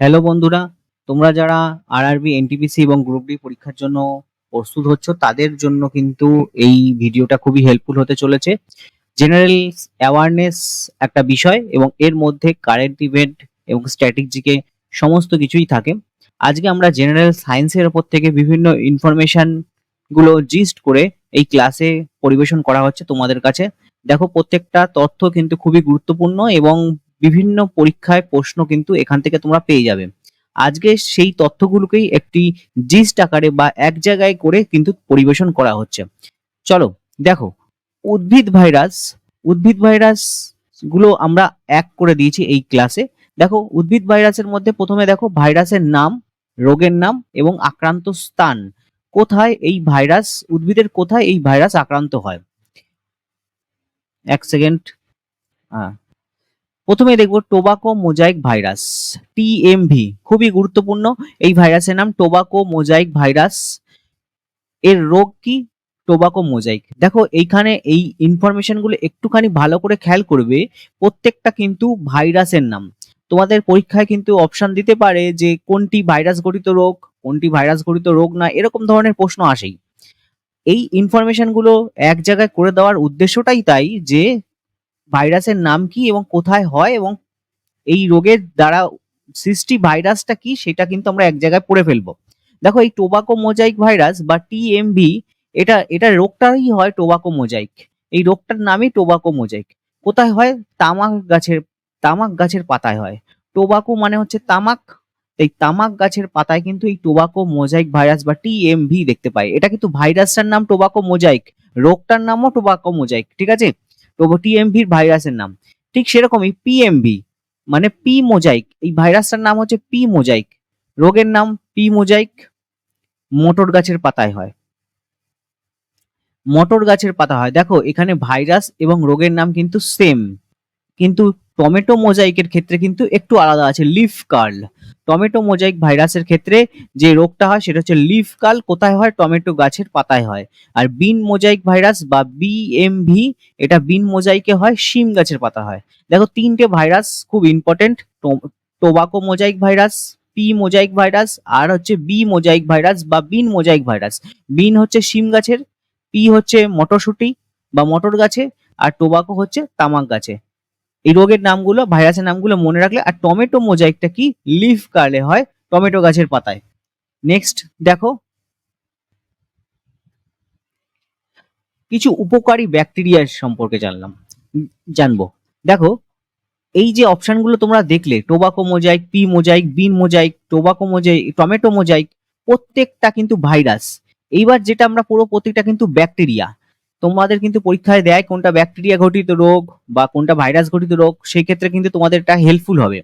Hello বন্ধুরা, তোমরা যারা আরআরবি এনটিপিসি এবং গ্রুপ ডি পরীক্ষার জন্য প্রস্তুত হচ্ছ, তাদের জন্য কিন্তু এই ভিডিওটা খুবই হেল্পফুল হতে চলেছে। জেনারেল অ্যাওয়ারনেস একটা বিষয় এবং এর মধ্যে কারেন্ট ইভেন্ট এবং স্ট্র্যাটেজিকে সমস্ত কিছুই থাকে। আজকে আমরা জেনারেল সায়েন্সের ওপর থেকে বিভিন্ন ইনফরমেশনগুলো জিস্ট করে এই ক্লাসে পরিবেশন করা হচ্ছে তোমাদের কাছে। দেখো, প্রত্যেকটা তথ্য কিন্তু খুবই গুরুত্বপূর্ণ এবং বিভিন্ন পরীক্ষায় প্রশ্ন কিন্তু এখান থেকে তোমরা পেয়ে যাবে। আজকে সেই তথ্যগুলোকেই একটি জিস্ট আকারে বা এক জায়গায় করে কিন্তু পরিবেশন করা হচ্ছে। চলো, দেখো, উদ্ভিদ ভাইরাস উদ্ভিদ ভাইরাসগুলো আমরা এক করে দিয়েছি এই ক্লাসে দেখো, উদ্ভিদ ভাইরাসের মধ্যে প্রথমে দেখো ভাইরাসের নাম, রোগের নাম এবং আক্রান্ত স্থান। কোথায় এই ভাইরাস উদ্ভিদের কোথায় এই ভাইরাস আক্রান্ত হয়? এক সেকেন্ড হ্যাঁ প্রথমে দেখব টোবাকো মোজাইক ভাইরাস, টিএমভি, খুবই গুরুত্বপূর্ণ। এই ভাইরাসের নাম টোবাকো মোজাইক ভাইরাস। এর রোগ কি? Tobacco mosaic. দেখো, এইখানে এই ইনফরমেশনগুলো একটুখানি ভালো করে খেয়াল করবে, প্রত্যেকটা কিন্তু ভাইরাসের নাম। তোমাদের পরীক্ষায় কিন্তু অপশন দিতে পারে যে কোনটি ভাইরাস গঠিত রোগ, কোনটি ভাইরাস গঠিত রোগ না, এরকম ধরনের প্রশ্ন আসেই। এই ইনফরমেশনগুলো এক জায়গায় করে দেওয়ার উদ্দেশ্যটাই তাই যে ভাইরাসের নাম কি এবং কোথায় হয় এবং এই রোগের দ্বারা সৃষ্টি ভাইরাসটা কি সেটা কিন্তু আমরা এক জায়গায় পড়ে ফেলব। দেখো এই টোবাকো মোজাইক ভাইরাস বা টিএমভি এটা এটা রোগটাই হয় টোবাকো মোজাইক। এই রোগটার নামই টোবাকো মোজাইক। কোথায় হয়? তামাক গাছের তামাক গাছের পাতায় হয়। টোবাকো মানে হচ্ছে তামাক। এই তামাক গাছের পাতায় কিন্তু এই টোবাকো মোজাইক ভাইরাস বা টিএমভি দেখতে পাই। এটা কিন্তু ভাইরাসটার নাম টোবাকো মোজাইক। রোগটার নামও টোবাকো মোজাইক। ঠিক আছে? টিএমভির ভাইরাসের নাম। ঠিক সেরকমই পিএমভি মানে পি মোজাইক এই ভাইরাসটার নাম হচ্ছে পি মোজাইক রোগের নাম পি মোজাইক মোটর গাছের পাতায় হয়। মোটর গাছের পাতা হয়। দেখো, এখানে ভাইরাস এবং রোগের নাম কিন্তু সেম কিন্তু টমেটো মোজাইকের ক্ষেত্রে কিন্তু একটু আলাদা আছে, লিফ কার্ল। টমেটো মোজাইক ভাইরাসের ক্ষেত্রে যে রোগটা হয় সেটা হচ্ছে লিফ কার্ল, কোথায় হয়? টমেটো গাছের পাতায় হয়। আর বিন মোজাইক ভাইরাস বা বিএমভি এটা বিন মোজাইকে হয়, শিম গাছের পাতা হয়। দেখো, তিনটে ভাইরাস খুব important tobacco mosaic virus pea mosaic virus, আর হচ্ছে বি মোজাইক ভাইরাস বা বিন মোজাইক ভাইরাস। বিন হচ্ছে শিম গাছের পি হচ্ছে মটরশুঁটি বা মটর গাছে, আর টোবাকো হচ্ছে তামাক গাছে। এই রোগের নামগুলো, ভাইরাসের নামগুলো মনে রাখলে, আর টমেটো মোজাইকটা কি? লিফ কার্লে হয় টমেটো গাছের পাতায়। নেক্সট দেখো। কিছু উপকারী ব্যাকটেরিয়ার সম্পর্কে জানলাম, জানব। দেখো, এই যে অপশনগুলো তোমরা দেখলে, tobacco mosaic, pea mosaic, bean mosaic, tobacco mosaic, tomato mosaic, প্রত্যেকটা কিন্তু ভাইরাস। এইবার যেটা আমরা পুরো প্রত্যেকটা কিন্তু ব্যাকটেরিয়া। তোমাদের কিন্তু পরীক্ষায় দেয় কোনটা ব্যাকটেরিয়া ঘটিত রোগ বা কোনটা ভাইরাস ঘটিত রোগ, সেই ক্ষেত্রে কিন্তু তোমাদের এটা হেল্পফুল হবে।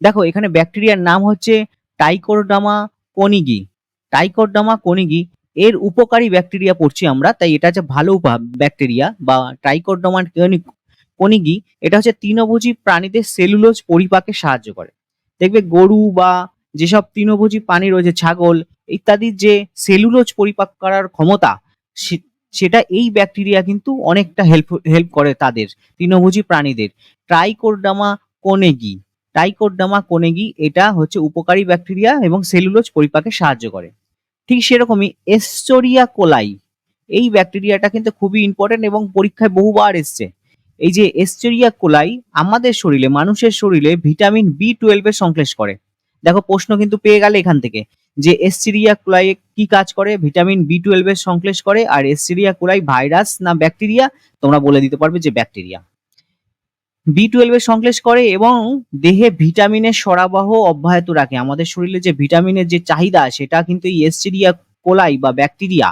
দেখো, এখানে ব্যাকটেরিয়ার নাম হচ্ছে টাইকোডামা কনিগি টাইকোডামা কনিগি এর উপকারী ব্যাকটেরিয়া পড়ছি আমরা, তাই এটা হচ্ছে ভালো ব্যাকটেরিয়া বা ট্রাইকোডামা কনিগি এটা হচ্ছে তৃণভোজী প্রাণীদের সেলুলোজ পরিপাকে সাহায্য করে। দেখবে গরু বা যেসব তৃণভোজী প্রাণী রয়েছে, ছাগল, ইত্যাদির যে সেলুলোজ পরিপাক করার ক্ষমতা সেটা এই ব্যাকটেরিয়া কিন্তু অনেকটা হেল্প হেল্প করে তাদের, তৃণভোজী প্রাণীদের। ট্রাইকোডামা কোনেগি ট্রাইকোডামা কোনেগি এটা হচ্ছে উপকারী ব্যাকটেরিয়া এবং সেলুলোজ পরিপাকে সাহায্য করে। ঠিক সেরকমই এসচোরিয়া কোলাই এই ব্যাকটেরিয়াটা কিন্তু খুবই ইম্পর্টেন্ট এবং পরীক্ষায় বহুবার এসছে। এই যে এসচেরিয়া কোলাই আমাদের শরীরে, মানুষের শরীরে ভিটামিন বি টুয়েলভ এর সংশ্লেষ করে। দেখো প্রশ্ন কিন্তু পেয়ে গেলে এখান থেকে, যে এসসিরিয়া কোলাই কি কাজ করে? ভিটামিন বি টুয়েলভ এর সংশ্লেষ করে, আর এসসিরিয়া কোলাই ভাইরাস না ব্যাকটেরিয়া তোমরা বলে দিতে পারবে যে ব্যাকটেরিয়া বি টুয়েলভ এর সংশ্লেষ করে এবং দেহে ভিটামিনের সরবরাহ অব্যাহত রাখে। আমাদের শরীরে যে ভিটামিনের যে চাহিদা, সেটা কিন্তু এই এসচেরিয়া কোলাই বা ব্যাকটেরিয়া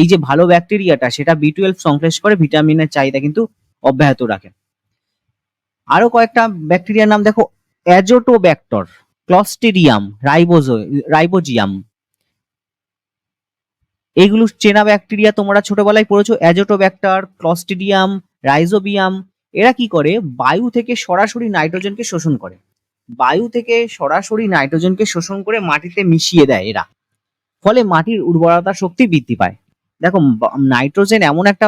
এই যে ভালো ব্যাকটেরিয়াটা সেটা বি টুয়েলভ সংশ্লেষ করে ভিটামিনের চাহিদা কিন্তু অব্যাহত রাখে। আরও কয়েকটা ব্যাকটেরিয়ার নাম দেখো অ্যাজোটোব্যাক্টর ক্লস্টেরিয়াম রাইবোজো রাইবোজিয়াম এগুলো চেনা ব্যাকটেরিয়া তোমরা ছোটবেলায় পড়েছো অ্যাজোটোব্যাক্টর ক্লস্টেরিয়াম রাইজোবিয়াম এরা কি করে? বায়ু থেকে সরাসরি নাইট্রোজেনকে শোষণ করে। বায়ু থেকে সরাসরি নাইট্রোজেনকে শোষণ করে মাটিতে মিশিয়ে দেয় এরা। ফলে মাটির উর্বরতা শক্তি বৃদ্ধি পায়। দেখো নাইট্রোজেন এমন একটা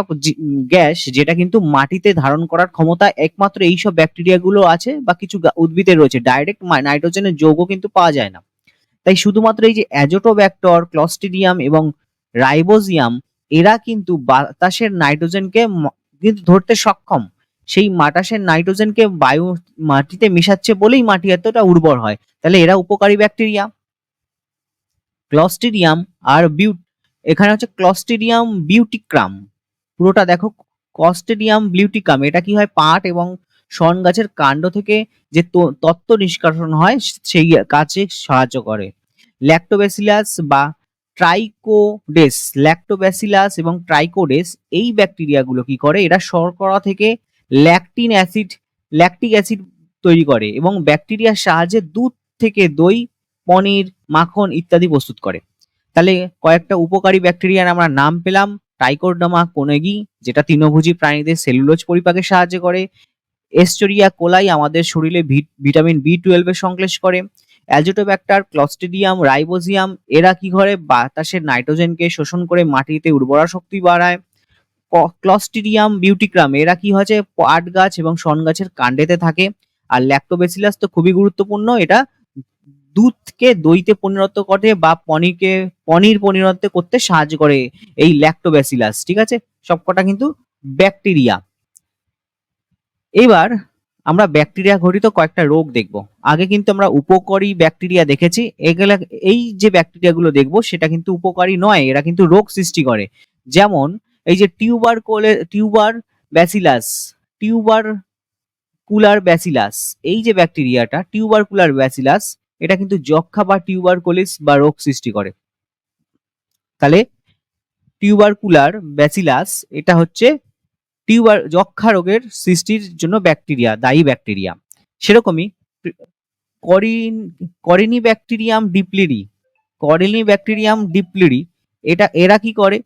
গ্যাস যেটা কিন্তু মাটিতে ধারণ করার ক্ষমতা একমাত্র এইসব ব্যাকটেরিয়া গুলো আছে বা কিছু উদ্ভিদের রয়েছে। ডাইরেক্ট নাইট্রোজেনের যৌগ কিন্তু পাওয়া যায় না। তাই শুধুমাত্র এই যে অ্যাজোটোব্যাক্টর ক্লস্টিডিয়াম এবং রাইবোজিয়াম এরা কিন্তু বাতাসের নাইট্রোজেনকে কিন্তু ধরতে সক্ষম। সেই বাতাসের নাইট্রোজেনকে বায়ু মাটিতে মেশাচ্ছে বলেই মাটি এতটা উর্বর হয়। তাহলে এরা উপকারী ব্যাকটেরিয়া ক্লস্টিডিয়াম আর বিউ এখানে হচ্ছে ক্লস্টিডিয়াম বিউটিক্রাম পুরোটা দেখো ক্লস্টিডিয়াম বিউটিকাম এটা কি হয়? পাট এবং শন গাছের কাণ্ড থেকে যে তত্ত্ব নিষ্কাশন হয়, সেই কাজে সাহায্য করে। ল্যাক্টোব্যাসিলাস বা ট্রাইকোডেস ল্যাক্টোব্যাসিলাস এবং ট্রাইকোডেস এই ব্যাকটেরিয়াগুলো কি করে? এরা শর্করা থেকে ল্যাকটিন অ্যাসিড, ল্যাকটিক অ্যাসিড তৈরি করে এবং ব্যাকটেরিয়ার সাহায্যে দুধ থেকে দই, পনির, মাখন ইত্যাদি প্রস্তুত করে। তাহলে কয়েকটা উপকারী ব্যাকটেরিয়ার আমরা নাম পেলাম টাইকোডামা কোনেগি যেটা তৃণভোজী প্রাণীদের সেলুলোজ পরিপাকে সাহায্য করে। এস্টোরিয়া কোলাই আমাদের শরীরে ভিটামিন বি টুয়েলভের সংশ্লেষ করে। অ্যাজোটোব্যাক্টার ক্লস্টিডিয়াম রাইবোজিয়াম এরা কি করে? বাতাসের নাইট্রোজেনকে শোষণ করে মাটিতে উর্বরা শক্তি বাড়ায়। ক্লস্টিডিয়াম বিউটিক্রাম এরা কি হচ্ছে? পাট গাছ এবং শন গাছের কাণ্ডেতে থাকে। আর ল্যাক্টোবেসিলাস তো খুবই গুরুত্বপূর্ণ, এটা দুধকে দইতে পরিণত করে বা পনিরকে, পনির পরিণত করতে সাহায্য করে এই ল্যাক্টোব্যাসিলাস ঠিক আছে? সবকটা কিন্তু ব্যাকটেরিয়া এবার আমরা ব্যাকটেরিয়া ঘটিত কয়েকটা রোগ দেখব। আগে কিন্তু আমরা উপকারী ব্যাকটেরিয়া দেখেছি। এগুলা, এই যে ব্যাকটেরিয়াগুলো দেখব, সেটা কিন্তু উপকারী নয়, এরা কিন্তু রোগ সৃষ্টি করে। যেমন এই যে tubercle tuber bacillus tubercular bacillus এই যে ব্যাকটেরিয়াটা টিউবার কুলার ব্যাসিলাস এটা কিন্তু যক্ষা বা টিউবার কোলিস বা রোগ সৃষ্টি করে। তাহলে টিউবার কুলার ব্যাসিলাস এটা হচ্ছে টিউবার যক্ষা রোগের সৃষ্টির জন্য ব্যাকটেরিয়া দায়ী ব্যাকটেরিয়া সেরকমই করিন, করিনি ব্যাকটেরিয়াম ডিপ্লিরি করিনি ব্যাকটেরিয়াম ডিপ্লিরি এটা, এরা কি করে?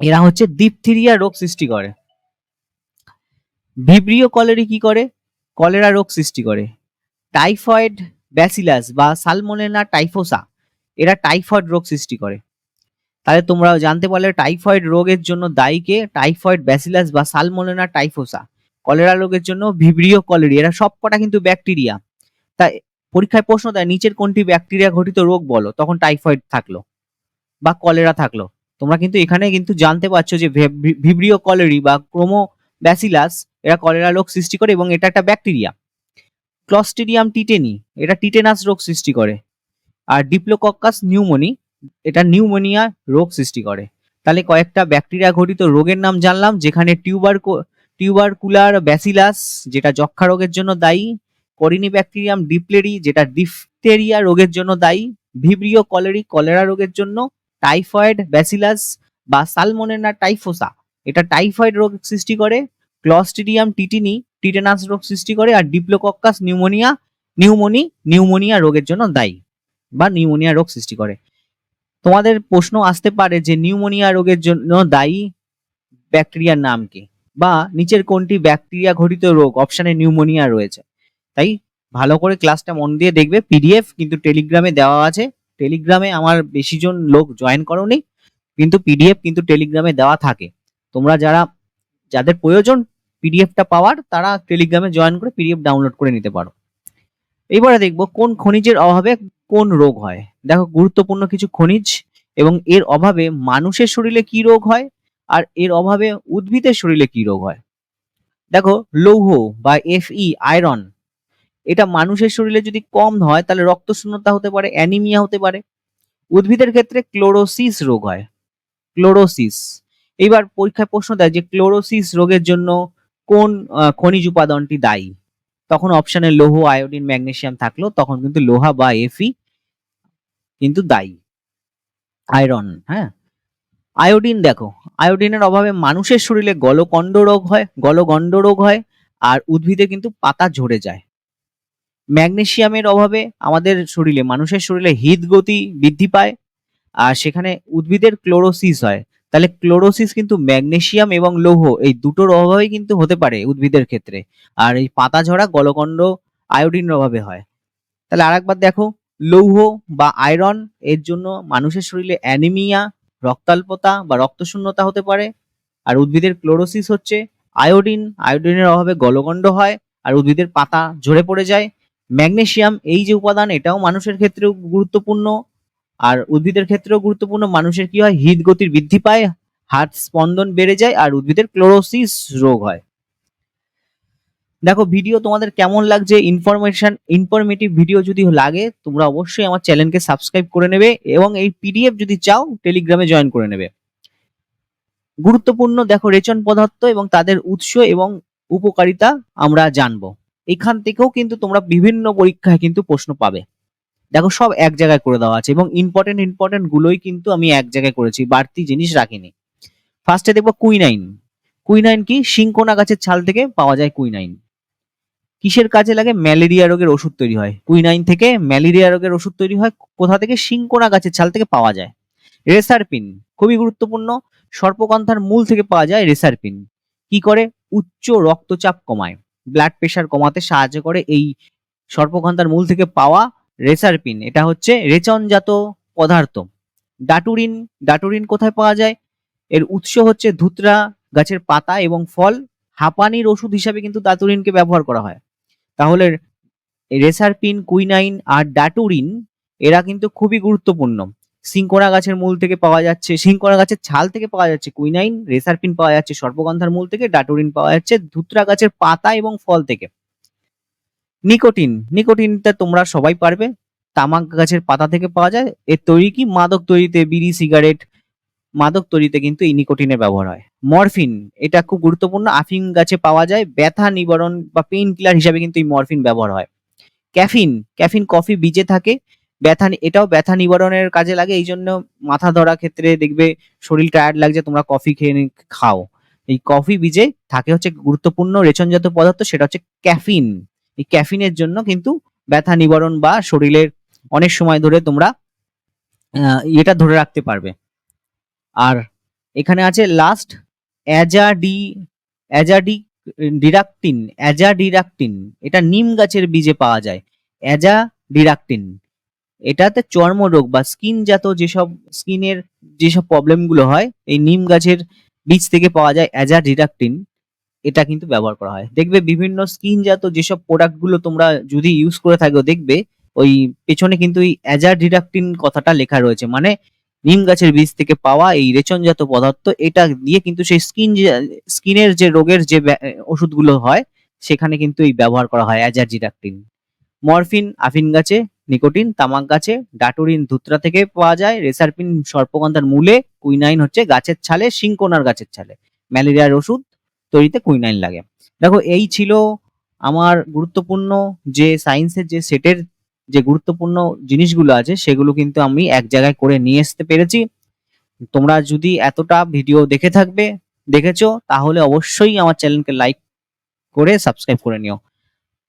এরা হচ্ছে ডিপথিরিয়া রোগ সৃষ্টি করে। ভিব্রিও কলেরি কি করে? কলেরা রোগ সৃষ্টি করে। টাইফয়েড ব্যাসিলাস বা সালমোনেলা টাইফোসা এরা টাইফয়েড রোগ সৃষ্টি করে। তাহলে তোমরা জানতে পারলে টাইফয়েড রোগের জন্য দায়ীকে টাইফয়েড ব্যাসিলাস বা সালমোনেলা টাইফোসা কলেরা রোগের জন্য ভিব্রিও কলেরি এরা সবকটা কিন্তু ব্যাকটেরিয়া তাই পরীক্ষায় প্রশ্ন দেয়, নিচের কোনটি ব্যাকটেরিয়া ঘটিত রোগ বলো? তখন টাইফয়েড থাকল বা কলেরা থাকল। তোমরা কিন্তু এখানে কিন্তু জানতে পারছ যে ভিব্রিও কলেরি বা ক্রোমো ব্যাসিলাস এরা কলেরা রোগ সৃষ্টি করে এবং এটা একটা ব্যাকটেরিয়া ক্লস্টিডিয়াম টিটেনি এটা টিটেনাস রোগ সৃষ্টি করে। আর ডিপ্লোকক্কাস নিউমোনি এটা নিউমোনিয়া রোগ সৃষ্টি করে। তাহলে কয়েকটা ব্যাকটেরিয়া ঘটিত রোগের নাম জানলাম, যেখানে টিউবার টিউবারকুলার ব্যাসিলাস যেটা যক্ষা রোগের জন্য দায়ী করিনি ব্যাকটেরিয়াম ডিপ্লেরি যেটা ডিফথেরিয়া রোগের জন্য দায়ী ভিব্রিও কলেরি কলেরা রোগের জন্য টাইফয়েড ব্যাসিলাস বা সালমোনেলা টাইফোসা এটা টাইফয়েড রোগ সৃষ্টি করে ক্লস্টিডিয়াম টিটিনি টিটেনাস রোগ সৃষ্টি করে আর ডিপ্লোকক্কাস নিউমোনিয়া নিউমোনি নিউমোনিয়া রোগের জন্য দায়ী বা নিউমোনিয়া রোগ সৃষ্টি করে। তোমাদের প্রশ্ন আসতে পারে যে নিউমোনিয়া রোগের জন্য দায়ী ব্যাকটেরিয়ার নাম কি? বা নিচের কোনটি ব্যাকটেরিয়া ঘটিত রোগ? অপশনে নিউমোনিয়া রয়েছে। তাই ভালো করে ক্লাসটা মন দিয়ে দেখবে পিডিএফ কিন্তু টেলিগ্রামে দেওয়া আছে। টেলিগ্রামে আমার বেশি জন লোক জয়েন করোনি, কিন্তু পিডিএফ কিন্তু টেলিগ্রামে দেওয়া থাকে। তোমরা যারা, যাদের প্রয়োজন পিডিএফটা পাওয়ার, তারা টেলিগ্রামে জয়েন করে পিডিএফ ডাউনলোড করে নিতে পারো। এবারে দেখব কোন খনিজের অভাবে কোন রোগ হয়। দেখো, গুরুত্বপূর্ণ কিছু খনিজ এবং এর অভাবে মানুষের শরীরে কি রোগ হয় আর এর অভাবে উদ্ভিদের শরীরে কি রোগ হয়। দেখো, লৌহ বা এফই আয়রন এটা মানুষের শরীরে যদি কম হয়, তাহলে রক্ত শূন্যতা হতে পারে অ্যানিমিয়া হতে পারে। উদ্ভিদের ক্ষেত্রে ক্লোরোসিস রোগ হয়। ক্লোরোসিস এইবার পরীক্ষায় প্রশ্ন দেয় যে ক্লোরোসিস রোগের জন্য কোন খনিজ উপাদানটি দায়ী? তখন অপশনে লৌহ আয়োডিন ম্যাগনেসিয়াম থাকল, তখন কিন্তু লোহা বা এফি কিন্তু দায়ী। আয়রন হ্যাঁ? আয়োডিন দেখো আয়োডিনের অভাবে মানুষের শরীরে গলকণ্ড রোগ হয় গলগণ্ড রোগ হয়, আর উদ্ভিদে কিন্তু পাতা ঝরে যায়। ম্যাগনেসিয়ামের অভাবে আমাদের শরীরে, মানুষের শরীরে হৃদগতি বৃদ্ধি পায়, আর সেখানে উদ্ভিদের ক্লোরোসিস হয়। তাহলে ক্লোরোসিস কিন্তু ম্যাগনেশিয়াম এবং লৌহ, এই দুটোর অভাবেই কিন্তু হতে পারে উদ্ভিদের ক্ষেত্রে। আর এই পাতা ঝরা গলকণ্ড আয়োডিনের অভাবে হয়। তাহলে আরেকবার দেখো, লৌহ বা আয়রন, এর জন্য মানুষের শরীরে অ্যানিমিয়া, রক্তাল্পতা বা রক্তশূন্যতা হতে পারে। আর উদ্ভিদের ক্লোরোসিস হচ্ছে আয়োডিন, আয়োডিনের অভাবে গলগণ্ড হয় আর উদ্ভিদের পাতা ঝরে পড়ে যায়। ম্যাগনেসিয়াম এই যে উপাদান, এটাও মানুষের ক্ষেত্রেও গুরুত্বপূর্ণ। আর উদ্ভিদের ক্ষেত্রেও গুরুত্বপূর্ণ, মানুষের কি হয়? হৃদগতির বৃদ্ধি পায় হার্ট স্পন্দন বেড়ে যায় আর উদ্ভিদের ক্লোরোসিস রোগ হয়। দেখো ভিডিও তোমাদের কেমন লাগছে? ইনফরমেশন ইনফরমেটিভ ভিডিও যদি লাগে, তোমরা অবশ্যই আমার চ্যানেলকে সাবস্ক্রাইব করে নেবে এবং এই পিডিএফ যদি চাও টেলিগ্রামে জয়েন করে নেবে। গুরুত্বপূর্ণ, দেখো, রেচন পদার্থ এবং তাদের উৎস এবং উপকারিতা আমরা জানব। এখান থেকেও কিন্তু তোমরা বিভিন্ন পরীক্ষায় কিন্তু প্রশ্ন পাবে। দেখো সব এক জায়গায় করে দেওয়া আছে এবং ইম্পর্টেন্ট ইম্পর্টেন্ট গুলোই কিন্তু আমি এক জায়গায় করেছি, বাড়তি জিনিস রাখিনি। ফার্স্টে দেখব কুইনাইন কুইনাইন কি? শিংকোনা গাছের ছাল থেকে পাওয়া যায় কুইনাইন কিসের কাজে লাগে? ম্যালেরিয়া রোগের ওষুধ তৈরি হয়। কুইনাইন থেকে ম্যালেরিয়া রোগের ওষুধ তৈরি হয়, কোথা থেকে? শিংকোনা গাছের ছাল থেকে পাওয়া যায়। রেসারপিন খুবই গুরুত্বপূর্ণ। সর্পকন্থার মূল থেকে পাওয়া যায় রেসারপিন কি করে? উচ্চ রক্তচাপ কমায়। ব্লাড প্রেশার কমাতে সাহায্য করে এই সর্পকন্থার মূল থেকে পাওয়া রেসারপিন, এটা হচ্ছে রেচনজাত পদার্থ। ডাটুরিন ডাটুরিন কোথায় পাওয়া যায়? এর উৎস হচ্ছে ধুতরা গাছের পাতা এবং ফল। হাঁপানির ওষুধ হিসাবে কিন্তু দাতুরিনকে ব্যবহার করা হয়। তাহলে রেসারপিন, কুইনাইন আর ডাটুরিন, এরা কিন্তু খুবই গুরুত্বপূর্ণ। সিঙ্কোনা গাছের মূল থেকে পাওয়া যাচ্ছে সিঙ্কোনা গাছের ছাল থেকে পাওয়া যাচ্ছে কুইনাইন, রেসারপিন পাওয়া যাচ্ছে সর্পগন্ধার মূল থেকে, ডাটুরিন পাওয়া যাচ্ছে ধুতরা গাছের পাতা এবং ফল থেকে। নিকোটিন। নিকোটিনটা তোমরা সবাই পারবে। তামাক গাছের পাতা থেকে পাওয়া যায়। এর তৈরি কি? মাদক তৈরিতে বিড়ি, সিগারেট, মাদক তৈরিতে কিন্তু এই নিকোটিনের ব্যবহার হয়। মরফিন, এটা খুব গুরুত্বপূর্ণ। আফিং গাছে পাওয়া যায়। ব্যথা নিবারণ বা পেইন কিলার হিসাবে কিন্তু এই মরফিন ব্যবহার হয়। ক্যাফিন ক্যাফিন কফি বীজে থাকে। ব্যথা এটাও ব্যথা নিবারণের কাজে লাগে। এই জন্য মাথা ধরা ক্ষেত্রে দেখবে শরীর টায়ার্ড লাগছে, তোমরা কফি খেয়ে খাও। এই কফি বীজে থাকে হচ্ছে গুরুত্বপূর্ণ রেচনজাত পদার্থ, সেটা হচ্ছে ক্যাফিন। এই ক্যাফিনের জন্য কিন্তু ব্যথা নিবারণ বা শরীরের অনেক সময় ধরে তোমরা এটা ধরে রাখতে পারবে। আর এখানে আছে লাস্ট অ্যাজাডি অ্যাজাডি ডিরাকটিন অ্যাজাডিরাকটিন এটা নিম গাছের বীজে পাওয়া যায়। অ্যাজাডিরাকটিন এটাতে চর্মরোগ বা স্কিন জাত যেসব, স্কিনের যেসব প্রবলেমগুলো হয়, এই নিম গাছের বীজ থেকে পাওয়া যায় অ্যাজাডিরাকটিন এটা কিন্তু ব্যবহার করা হয়। দেখবে বিভিন্ন স্কিন জাত যেসব প্রোডাক্টগুলো তোমরা যদি ইউজ করে থাকো, দেখবে ওই পেছনে কিন্তু এই অ্যাজাডিরাকটিন কথাটা লেখা রয়েছে। মানে নিম গাছের বীজ থেকে পাওয়া এই রেচনজাত পদার্থ, এটা দিয়ে কিন্তু সেই স্কিন স্কিনের যে রোগের যে ওষুধগুলো হয়, সেখানে কিন্তু এই ব্যবহার করা হয় অ্যাজাজিডাকটিন মরফিন আফিন গাছে নিকোটিন তামাক গাছে ডাটুরিন ধুত্রা থেকে পাওয়া যায় রেসারপিন সর্পগন্ধার মূলে কুইনাইন হচ্ছে গাছের ছালে সিংকোনার গাছের ছালে। ম্যালেরিয়ার ওষুধ তৈরিতে কুইনাইন লাগে। দেখো, এই ছিল আমার গুরুত্বপূর্ণ যে সায়েন্সের যে সেটের যে গুরুত্বপূর্ণ জিনিসগুলো আছে, সেগুলো কিন্তু আমি এক জায়গায় করে নিয়ে আসতে পেরেছি। তোমরা যদি এতটা ভিডিও দেখে থাকবে, দেখেছ, তাহলে অবশ্যই আমার চ্যানেলকে লাইক করে সাবস্ক্রাইব করে নিও।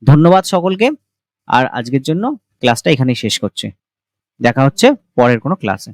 ধন্যবাদ সকলকে, আর আজকের জন্য ক্লাসটা এখানেই শেষ করছি। দেখা হচ্ছে পরের কোনো ক্লাসে।